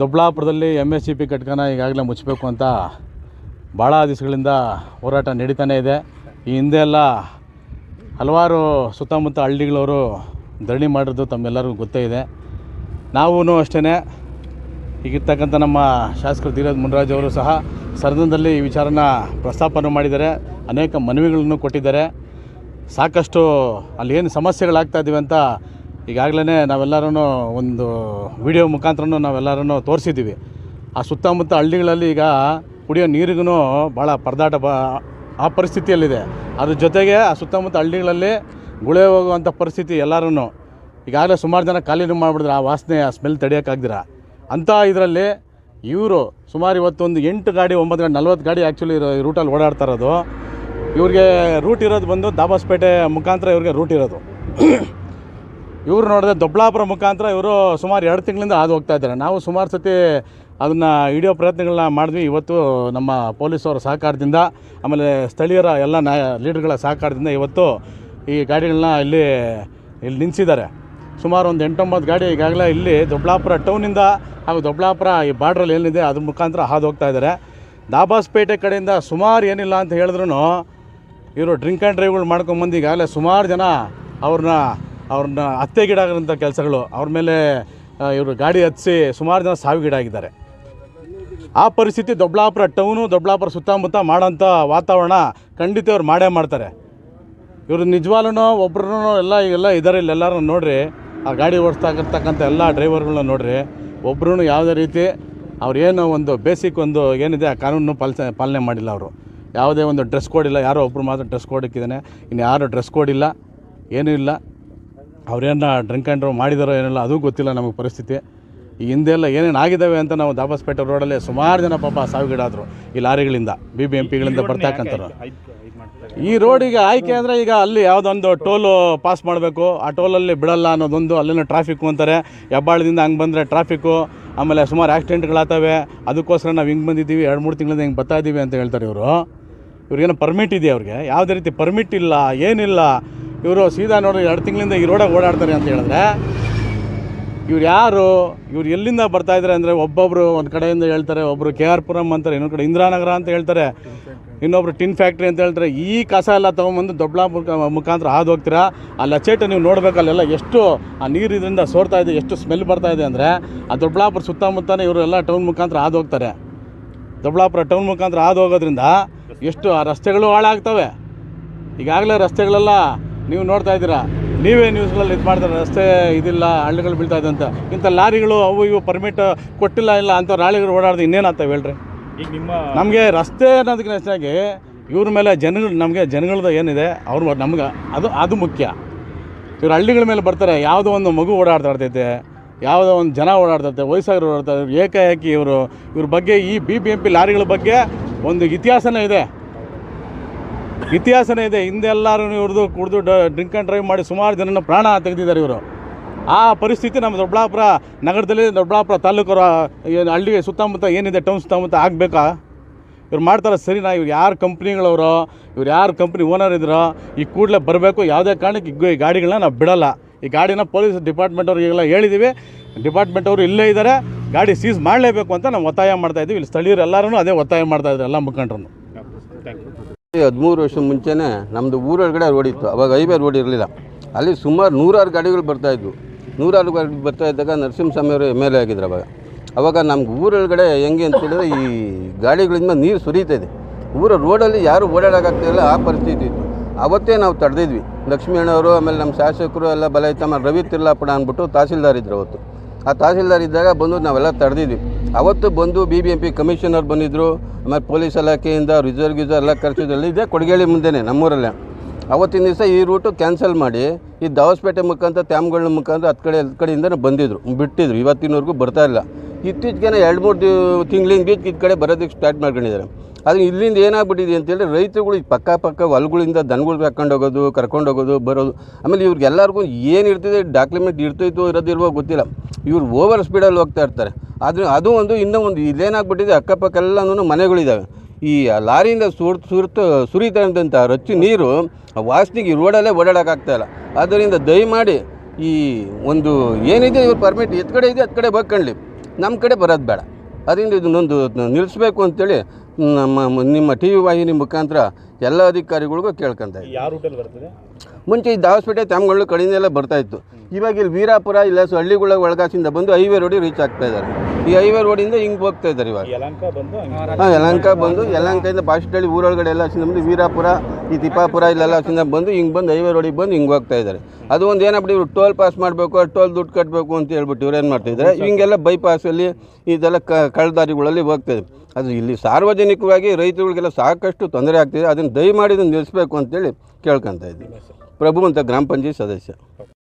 ದೊಡ್ಡಬಳ್ಳಾಪುರದಲ್ಲಿ M S C P ಘಟಕನ ಈಗಾಗಲೇ ಮುಚ್ಚಬೇಕು ಅಂತ ಭಾಳ ದಿವಸಗಳಿಂದ ಹೋರಾಟ ನಡೀತಾನೇ ಇದೆ. ಈ ಹಿಂದೆ ಎಲ್ಲ ಹಲವಾರು ಸುತ್ತಮುತ್ತ ಹಳ್ಳಿಗಳವರು ಧರಣಿ ಮಾಡಿರೋದು ತಮ್ಮೆಲ್ಲರಿಗೂ ಗೊತ್ತೇ ಇದೆ. ನಾವೂ ಅಷ್ಟೇ ಈಗಿರ್ತಕ್ಕಂಥ ನಮ್ಮ ಶಾಸಕರು ಧೀರಜ್ ಮುನ್ರಾಜ್ ಅವರು ಸಹ ಸದನದಲ್ಲಿ ಈ ವಿಚಾರನ ಪ್ರಸ್ತಾಪನೆ ಮಾಡಿದ್ದಾರೆ. ಅನೇಕ ಮನವಿಗಳನ್ನು ಕೊಟ್ಟಿದ್ದಾರೆ. ಸಾಕಷ್ಟು ಅಲ್ಲಿ ಏನು ಸಮಸ್ಯೆಗಳಾಗ್ತಾ ಇದ್ದೀವಿ ಅಂತ ಈಗಾಗಲೇ ನಾವೆಲ್ಲರೂ ಒಂದು ವಿಡಿಯೋ ಮುಖಾಂತರ ನಾವೆಲ್ಲರೂ ತೋರಿಸಿದ್ದೀವಿ. ಆ ಸುತ್ತಮುತ್ತ ಹಳ್ಳಿಗಳಲ್ಲಿ ಈಗ ಕುಡಿಯೋ ನೀರಿಗೂ ಭಾಳ ಪರದಾಟ ಬ, ಆ ಪರಿಸ್ಥಿತಿಯಲ್ಲಿದೆ. ಅದ್ರ ಜೊತೆಗೆ ಆ ಸುತ್ತಮುತ್ತ ಹಳ್ಳಿಗಳಲ್ಲಿ ಗುಳೆ ಹೋಗುವಂಥ ಪರಿಸ್ಥಿತಿ ಎಲ್ಲರೂ ಈಗಾಗಲೇ ಸುಮಾರು ಜನ ಖಾಲಿನೂ ಮಾಡಿಬಿಡಿದ್ರೆ ಆ ವಾಸನೆ, ಆ ಸ್ಮೆಲ್ ತಡೆಯೋಕ್ಕಾಗ್ದಿರ? ಅಂಥ ಇದರಲ್ಲಿ ಇವರು ಸುಮಾರು ಇವತ್ತು ಒಂದು ಎಂಟು ಗಾಡಿ, ಒಂಬತ್ತು ಗಾಡಿ, ನಲ್ವತ್ತು ಗಾಡಿ ಆ್ಯಕ್ಚುಲಿ ರೂಟಲ್ಲಿ ಓಡಾಡ್ತಾ ಇರೋದು. ಇವ್ರಿಗೆ ರೂಟ್ ಇರೋದು ಬಂದು ದಾಬಾಸ್ಪೇಟೆ ಮುಖಾಂತರ ಇವ್ರಿಗೆ ರೂಟ್ ಇರೋದು. ಇವ್ರು ನೋಡಿದ್ರೆ ದೊಬ್ಬಳಾಪುರ ಮುಖಾಂತರ ಇವರು ಸುಮಾರು ಎರಡು ತಿಂಗಳಿಂದ ಹಾದು ಹೋಗ್ತಾ ಇದ್ದಾರೆ. ನಾವು ಸುಮಾರು ಸತಿ ಅದನ್ನು ಹಿಡಿಯೋ ಪ್ರಯತ್ನಗಳನ್ನ ಮಾಡಿದ್ವಿ. ಇವತ್ತು ನಮ್ಮ ಪೊಲೀಸವರ ಸಹಕಾರದಿಂದ, ಆಮೇಲೆ ಸ್ಥಳೀಯರ ಎಲ್ಲ ನಾ ಲೀಡರ್ಗಳ ಸಹಕಾರದಿಂದ ಇವತ್ತು ಈ ಗಾಡಿಗಳನ್ನ ಇಲ್ಲಿ ಇಲ್ಲಿ ನಿಲ್ಲಿಸಿದ್ದಾರೆ ಸುಮಾರು ಒಂದು ಎಂಟೊಂಬತ್ತು ಗಾಡಿ ಈಗಾಗಲೇ ಇಲ್ಲಿ ದೊಬ್ಳಾಪುರ ಟೌನಿಂದ ಹಾಗೂ ದೊಬ್ಳಾಪುರ ಈ ಬಾರ್ಡ್ರಲ್ಲಿ ಏನಿದೆ ಅದ್ರ ಮುಖಾಂತರ ಹಾದು ಹೋಗ್ತಾ ಇದ್ದಾರೆ. ದಾಬಾಸ್ಪೇಟೆ ಕಡೆಯಿಂದ ಸುಮಾರು ಏನಿಲ್ಲ ಅಂತ ಹೇಳಿದ್ರು ಇವರು ಡ್ರಿಂಕ್ ಆ್ಯಂಡ್ ಡ್ರೈವ್ಗಳು ಮಾಡ್ಕೊಂಬಂದು ಈಗಾಗಲೇ ಸುಮಾರು ಜನ ಅವ್ರನ್ನ ಅವ್ರನ್ನ ಹತ್ಯೆಗೀಡಾಗಿರೋಂಥ ಕೆಲಸಗಳು ಅವ್ರ ಮೇಲೆ ಇವರು ಗಾಡಿ ಹತ್ತಿಸಿ ಸುಮಾರು ಜನ ಸಾವಿಗೀಡಾಗಿದ್ದಾರೆ ಆ ಪರಿಸ್ಥಿತಿ ದೊಡ್ಡಾಪುರ ಟೌನು ದೊಡ್ಡಾಪುರ ಸುತ್ತಮುತ್ತ ಮಾಡೋಂಥ ವಾತಾವರಣ ಖಂಡಿತ ಅವ್ರು ಮಾಡೇ ಮಾಡ್ತಾರೆ. ಇವರು ನಿಜವಾಗ್ಲೂ ಒಬ್ರು ಎಲ್ಲ ಎಲ್ಲ ಇದ್ದಾರೆ ಇಲ್ಲೆಲ್ಲರೂ ನೋಡಿರಿ. ಆ ಗಾಡಿ ಓಡಿಸ್ತಾಕಿರ್ತಕ್ಕಂಥ ಎಲ್ಲ ಡ್ರೈವರ್ಗಳನ್ನ ನೋಡಿರಿ. ಒಬ್ರು ಯಾವುದೇ ರೀತಿ ಅವ್ರೇನು ಒಂದು ಬೇಸಿಕ್ ಒಂದು ಏನಿದೆ ಆ ಕಾನೂನು ಪಾಲಿಸ, ಪಾಲನೆ ಮಾಡಿಲ್ಲ ಅವರು. ಯಾವುದೇ ಒಂದು ಡ್ರೆಸ್ ಕೋಡ್ ಇಲ್ಲ, ಯಾರೋ ಒಬ್ರು ಮಾತ್ರ ಡ್ರೆಸ್ ಕೋಡ್ ಇಕ್ಕಿದ್ದಾನೆ. ಇನ್ನು ಯಾರು ಡ್ರೆಸ್ ಕೋಡ್ ಇಲ್ಲ, ಏನೂ ಇಲ್ಲ. ಅವ್ರೇನ ಡ್ರಿಂಕ್ ಆ್ಯಂಡ್ ಡ್ರೈವ್ ಮಾಡಿದಾರೋ ಏನಿಲ್ಲ ಅದು ಗೊತ್ತಿಲ್ಲ ನಮಗೆ ಪರಿಸ್ಥಿತಿ. ಈ ಹಿಂದೆ ಎಲ್ಲ ಏನೇನು ಆಗಿದ್ದಾವೆ ಅಂತ ನಾವು ದಾಬಾಸ್ಪೇಟೆ ರೋಡಲ್ಲಿ ಸುಮಾರು ಜನ ಪಾಪ ಸಾವಿಗೀಡಾದರು ಈ ಲಾರಿಗಳಿಂದ ಬಿ ಬಿ ಎಂ ಪಿಗಳಿಂದ ಬರ್ತಕ್ಕಂಥವ್ರು ಈ ರೋಡಿಗೆ ಆಯ್ಕೆ ಅಂದರೆ ಈಗ ಅಲ್ಲಿ ಯಾವುದೊಂದು ಟೋಲು ಪಾಸ್ ಮಾಡಬೇಕು ಆ ಟೋಲಲ್ಲಿ ಬಿಡಲ್ಲ ಅನ್ನೋದೊಂದು ಅಲ್ಲಿನ ಟ್ರಾಫಿಕ್ಕು ಅಂತಾರೆ. ಹೆಬ್ಬಾಳದಿಂದ ಹಂಗೆ ಬಂದರೆ ಟ್ರಾಫಿಕ್ಕು ಆಮೇಲೆ ಸುಮಾರು ಆ್ಯಕ್ಸಿಡೆಂಟ್ಗಳಾಗ್ತವೆ ಅದಕ್ಕೋಸ್ಕರ ನಾವು ಹಿಂಗೆ ಬಂದಿದ್ದೀವಿ ಎರಡು ಮೂರು ತಿಂಗಳಿಂದ ಹಿಂಗೆ ಬರ್ತಾ ಇದ್ದೀವಿ ಅಂತ ಹೇಳ್ತಾರೆ ಇವರು. ಇವ್ರಿಗೇನು ಪರ್ಮಿಟ್ ಇದೆಯಾ ಅವ್ರಿಗೆ? ಯಾವುದೇ ರೀತಿ ಪರ್ಮಿಟ್ ಇಲ್ಲ ಏನಿಲ್ಲ. ಇವರು ಸೀದಾ ನೋಡಿದ್ರೆ ಎರಡು ತಿಂಗಳಿಂದ ಈ ರೋಡಾಗ ಓಡಾಡ್ತಾರೆ ಅಂತ ಹೇಳಿದ್ರೆ, ಇವ್ರು ಯಾರು, ಇವ್ರು ಎಲ್ಲಿಂದ ಬರ್ತಾ ಇದ್ದಾರೆ ಅಂದರೆ ಒಬ್ಬೊಬ್ಬರು ಒಂದು ಕಡೆಯಿಂದ ಹೇಳ್ತಾರೆ ಒಬ್ಬರು ಕೆ ಆರ್ ಪುರಂ ಅಂತಾರೆ, ಇನ್ನೊಂದು ಕಡೆ ಇಂದಿರಾನಗರ ಅಂತ ಹೇಳ್ತಾರೆ, ಇನ್ನೊಬ್ರು ಟಿನ್ ಫ್ಯಾಕ್ಟ್ರಿ ಅಂತ ಹೇಳ್ತಾರೆ, ಈ ಕಸ ಎಲ್ಲ ತೊಗೊಂಬಂದು ದೊಡ್ಡಬಳ್ಳಾಪುರ ಮುಖಾಂತರ ಹಾದು ಹೋಗ್ತೀರಾ? ಆ ಲಚೇಟ ನೀವು ನೋಡಬೇಕಲ್ಲೆಲ್ಲ ಎಷ್ಟು ಆ ನೀರು ಇದರಿಂದ ಸೋರ್ತಾ ಇದೆ, ಎಷ್ಟು ಸ್ಮೆಲ್ ಬರ್ತಾ ಇದೆ ಅಂದರೆ, ಆ ದೊಡ್ಡಬಳ್ಳಾಪುರ ಸುತ್ತಮುತ್ತನೇ ಇವರು ಎಲ್ಲ ಟೌನ್ ಮುಖಾಂತರ ಹಾದು ಹೋಗ್ತಾರೆ. ದೊಡ್ಡಬಳ್ಳಾಪುರ ಟೌನ್ ಮುಖಾಂತರ ಹಾದು ಹೋಗೋದ್ರಿಂದ ಎಷ್ಟು ಆ ರಸ್ತೆಗಳು ಹಾಳಾಗ್ತವೆ. ಈಗಾಗಲೇ ರಸ್ತೆಗಳೆಲ್ಲ ನೀವು ನೋಡ್ತಾ ಇದ್ದೀರಾ? ನೀವೇ ನ್ಯೂಸ್ಗಳಲ್ಲಿ ಇದು ಮಾಡ್ತಾರೆ ರಸ್ತೆ ಇದಿಲ್ಲ ಹಳ್ಳಿಗಳು ಬೀಳ್ತಾ ಇದೆ ಅಂತ. ಇಂಥ ಲಾರಿಗಳು ಅವು ಇವು ಪರ್ಮಿಟ್ ಕೊಟ್ಟಿಲ್ಲ ಇಲ್ಲ ಅಂತ ಲಾರಿಗಳು ಓಡಾಡ್ದು ಇನ್ನೇನಂತ ಹೇಳ್ರಿ. ಈಗ ನಿಮ್ಮ ನಮಗೆ ರಸ್ತೆ ಅನ್ನೋದಕ್ಕಿಂತ ಹೆಚ್ಚಾಗಿ ಇವ್ರ ಮೇಲೆ ಜನಗಳು ನಮಗೆ ಜನಗಳದ್ದು ಏನಿದೆ ಅವ್ರ ನಮ್ಗೆ ಅದು ಅದು ಮುಖ್ಯ. ಇವ್ರು ಹಳ್ಳಿಗಳ ಮೇಲೆ ಬರ್ತಾರೆ ಯಾವುದೋ ಒಂದು ಮಗು ಓಡಾಡ್ತಾ ಇರ್ತೈತೆ ಯಾವುದೋ ಒಂದು ಜನ ಓಡಾಡ್ತೈತೆ ವಯಸ್ಸಾಗಿ ಓಡಾಡ್ತಾರೆ ಏಕಾಏಕಿ ಇವರು ಇವ್ರ ಬಗ್ಗೆ ಈ ಬಿ ಬಿ ಎಂ ಪಿ ಲಾರಿಗಳ ಬಗ್ಗೆ ಒಂದು ಇತಿಹಾಸನೇ ಇದೆ. ಇತಿಹಾಸನೇ ಇದೆ. ಹಿಂದೆಲ್ಲರೂ ಇವ್ರದ್ದು ಕುಡಿದು ಡ್ರಿಂಕ್ ಆ್ಯಂಡ್ ಡ್ರೈವ್ ಮಾಡಿ ಸುಮಾರು ಜನನ ಪ್ರಾಣ ತೆಗೆದಿದ್ದಾರೆ ಇವರು. ಆ ಪರಿಸ್ಥಿತಿ ನಮ್ಮ ದೊಡ್ಡಬಳ್ಳಾಪುರ ನಗರದಲ್ಲಿ ದೊಡ್ಡಬಳ್ಳಾಪುರ ತಾಲೂಕರ ಏನು ಹಳ್ಳಿ ಸುತ್ತಮುತ್ತ ಏನಿದೆ ಟೌನ್ ಸುತ್ತಮುತ್ತ ಆಗಬೇಕಾ? ಇವ್ರು ಮಾಡ್ತಾರೆ ಸರಿನಾ? ಇವ್ರು ಯಾರು ಕಂಪ್ನಿಗಳವರು? ಇವ್ರು ಯಾರು ಕಂಪ್ನಿ ಓನರ್ ಇದ್ರೋ? ಈ ಕೂಡಲೇ ಬರಬೇಕು. ಯಾವುದೇ ಕಾರಣಕ್ಕೆ ಈ ಗಾಡಿಗಳನ್ನ ನಾವು ಬಿಡೋಲ್ಲ. ಈ ಗಾಡಿನ ಪೊಲೀಸ್ ಡಿಪಾರ್ಟ್ಮೆಂಟ್ ಅವ್ರಿಗೆಲ್ಲ ಹೇಳಿದ್ದೀವಿ ಡಿಪಾರ್ಟ್ಮೆಂಟ್ ಅವರು ಇಲ್ಲೇ ಇದ್ದಾರೆ ಗಾಡಿ ಸೀಸ್ ಮಾಡಲೇಬೇಕು ಅಂತ ನಾವು ಒತ್ತಾಯ ಮಾಡ್ತಾ ಇದ್ದೀವಿ. ಇಲ್ಲಿ ಸ್ಥಳೀಯರು ಎಲ್ಲರೂ ಅದೇ ಒತ್ತಾಯ ಮಾಡ್ತಾ ಇದ್ದಾರೆ ಎಲ್ಲ ಯು ಹದಿಮೂರು ವರ್ಷ ಮುಂಚೆನೇ ನಮ್ಮದು ಊರೊಳಗಡೆ ರೋಡ್ ಇತ್ತು. ಅವಾಗ ಹೈವೇ ರೋಡ್ ಇರಲಿಲ್ಲ. ಅಲ್ಲಿ ಸುಮಾರು ನೂರಾರು ಗಾಡಿಗಳು ಬರ್ತಾಯಿದ್ವು ನೂರಾರು ಗಾಡಿ ಬರ್ತಾ ಇದ್ದಾಗ ನರಸಿಂಹಸ್ವಾಮಿ ಅವರು ಎಂ ಎಲ್ ಎ ಆಗಿದ್ರು ಅವಾಗ. ಅವಾಗ ನಮ್ಗೆ ಊರೊಳಗಡೆ ಹೆಂಗೆ ಅಂತ ಹೇಳಿದ್ರೆ ಈ ಗಾಡಿಗಳಿಂದ ನೀರು ಸುರಿತಾ ಇದೆ. ಊರ ರೋಡಲ್ಲಿ ಯಾರು ಓಡಾಡೋಕ್ಕಾಗ್ತಿರಲ್ಲ ಆ ಪರಿಸ್ಥಿತಿ ಇತ್ತು. ಅವತ್ತೇ ನಾವು ತಡೆದಿದ್ವಿ. ಲಕ್ಷ್ಮೀ ಅಣ್ಣವರು ಆಮೇಲೆ ನಮ್ಮ ಶಾಸಕರು ಎಲ್ಲ ಬಲೈತಮ್ಮ ರವಿ ತಿರ್ಲಾಪುಡ ಅಂದ್ಬಿಟ್ಟು ತಹಸೀಲ್ದಾರ್ ಇದ್ರು ಅವತ್ತು. ಆ ತಹಸೀಲ್ದಾರ್ ಇದ್ದಾಗ ಬಂದು ನಾವೆಲ್ಲ ತಡೆದಿದ್ವಿ. ಅವತ್ತು ಬಂದು B B M P commissioner ಬಂದಿದ್ದರು ಆಮೇಲೆ ಪೊಲೀಸ್ ಇಲಾಖೆಯಿಂದ ರಿಸರ್ವ್ ಗಿಸರ್ ಎಲ್ಲ ಖರ್ಚಿದಲ್ಲಿ ಇದೆ ಕೊಡಗೇಳಿ ಮುಂದೆನೇ ನಮ್ಮೂರಲ್ಲೇ. ಅವತ್ತಿನ ದಿವಸ ಈ ರೂಟು ಕ್ಯಾನ್ಸಲ್ ಮಾಡಿ, ಈ ದಾವಸ್ಪೇಟೆ ಮುಖಾಂತರ ತ್ಯಾಮ್ಗಳ ಮುಖಾಂತರ ಹತ್ತು ಕಡೆ ಎಲ್ಲ ಕಡೆಯಿಂದನೇ ಬಂದಿದ್ರು. ಬಿಟ್ಟಿದ್ರು, ಇವತ್ತಿನವರೆಗೂ ಬರ್ತಾ ಇಲ್ಲ. ಇತ್ತೀಚೆಗೆ ಎರಡು ಮೂರು ತಿಂಗಳಿಂದ ಬೀಚ್ ಈ ಕಡೆ ಬರೋದಕ್ಕೆ ಸ್ಟಾರ್ಟ್ ಮಾಡ್ಕೊಂಡಿದ್ದಾರೆ. ಅದು ಇಲ್ಲಿಂದ ಏನಾಗ್ಬಿಟ್ಟಿದೆ ಅಂತೇಳಿ ರೈತರುಗಳು ಪಕ್ಕ ಪಕ್ಕ ಹೊಲಗಳಿಂದ ಹೋಗೋದು, ಕರ್ಕೊಂಡು ಹೋಗೋದು, ಬರೋದು. ಆಮೇಲೆ ಇವ್ರಿಗೆಲ್ಲರಿಗೂ ಏನು ಇರ್ತಿದೆ ಡಾಕ್ಯುಮೆಂಟ್ ಇರ್ತೈತೋ ಇರೋದಿಲ್ವೋ ಗೊತ್ತಿಲ್ಲ. ಇವ್ರು ಓವರ್ ಸ್ಪೀಡಲ್ಲಿ ಹೋಗ್ತಾ ಇರ್ತಾರೆ. ಆದರೆ ಅದು ಒಂದು ಇನ್ನೂ ಒಂದು ಇಲ್ಲೇನಾಗ್ಬಿಟ್ಟಿದೆ ಅಕ್ಕಪಕ್ಕ ಎಲ್ಲನೂ ಮನೆಗಳಿದ್ದಾವೆ ಈ ಲಾರಿಯಿಂದ ಸುರ್, ಸುರ್ತು, ಸುರಿತಾ ಇದ್ದಂಥ ರಚ್ಚು ನೀರು ವಾಸನೆಗೆ ರೋಡಲ್ಲೇ ಓಡಾಡೋಕ್ಕಾಗ್ತಾಯಿಲ್ಲ ಆದ್ದರಿಂದ ದಯಮಾಡಿ ಈ ಒಂದು ಏನಿದೆ ಇವ್ರ ಪರ್ಮಿಟ್ ಎತ್ ಕಡೆ ಇದೆ ಅದು ಕಡೆ ನಮ್ಮ ಕಡೆ ಬರೋದು ಬೇಡ. ಅದರಿಂದ ಇದನ್ನೊಂದು ನಿಲ್ಲಿಸ್ಬೇಕು ಅಂತೇಳಿ ನಮ್ಮ ನಿಮ್ಮ ಟಿ ವಿ ವಾಹಿನಿ ಮುಖಾಂತರ ಎಲ್ಲ ಅಧಿಕಾರಿಗಳಿಗೂ ಕೇಳ್ಕೊಂತ ಯಾರು ಯಾವ ರೂಟಲ್ಲಿ ಬರ್ತದೆ? ಮುಂಚೆ ಈ ದಾವಸ್ಪೇಟೆ ತ್ಯಾಮಗಳು ಎಲ್ಲ ಬರ್ತಾ ಇತ್ತು. ಇವಾಗ ಇಲ್ಲಿ ವೀರಾಪುರ ಇಲ್ಲ ಸೊ ಹಳ್ಳಿಗಳ ಒಳಗಾಸಿಂದ ಬಂದು ಹೈವೇ ರೋಡಿಗೆ ರೀಚ್ ಆಗ್ತಾ ಇದ್ದಾರೆ. ಈ ಹೈವೇ ರೋಡಿಂದ ಹಿಂಗೆ ಹೋಗ್ತಾ ಇದ್ದಾರೆ ಇವಾಗ. ಯಲಂಕ ಬಂದು ಹಂಗೆ ಹಾಂ ಯಲಂಕ ಬಂದು ಯಲಂಕದಿಂದ ಬಾಸ್ಟಳ್ಳಿ ಊರೊಳಗಡೆ ಎಲ್ಲ ಬಂದು ವೀರಾಪುರ ಈ ತಿಪ್ಪಾಪುರ ಇಲ್ಲೆಲ್ಲ ಹಸಿಂದ ಬಂದು ಹಿಂಗೆ ಬಂದು ಹೈವೇ ರೋಡಿಗೆ ಬಂದು ಹಿಂಗೆ ಹೋಗ್ತಾ ಇದ್ದಾರೆ. ಅದು ಒಂದು ಏನಾಗ್ಬಿಟ್ಟು ಇವ್ರು ಟೋಲ್ ಪಾಸ್ ಮಾಡಬೇಕು ಟೋಲ್ ದುಡ್ಡು ಕಟ್ಟಬೇಕು ಅಂತ ಹೇಳ್ಬಿಟ್ಟು ಇವ್ರು ಏನು ಮಾಡ್ತಿದ್ದಾರೆ ಹಿಂಗೆಲ್ಲ ಬೈಪಾಸಲ್ಲಿ ಇದೆಲ್ಲ ಕ ಕಳ್ದಾರಿಗಳಲ್ಲಿ ಹೋಗ್ತಾ ಇದೆ ಅದು ಇಲ್ಲಿ ಸಾರ್ವಜನಿಕವಾಗಿ ರೈತರುಗಳಿಗೆಲ್ಲ ಸಾಕಷ್ಟು ತೊಂದರೆ ಆಗ್ತಿದೆ. ಅದನ್ನು ದಯಮಾಡಿ ನಿಲ್ಲಿಸಬೇಕು ಅಂತೇಳಿ ಕೇಳ್ಕೊತಾ ಇದ್ದೀವಿ ಪ್ರಭು ಅಂತ ಗ್ರಾಮ ಪಂಚಾಯತ್ ಸದಸ್ಯ.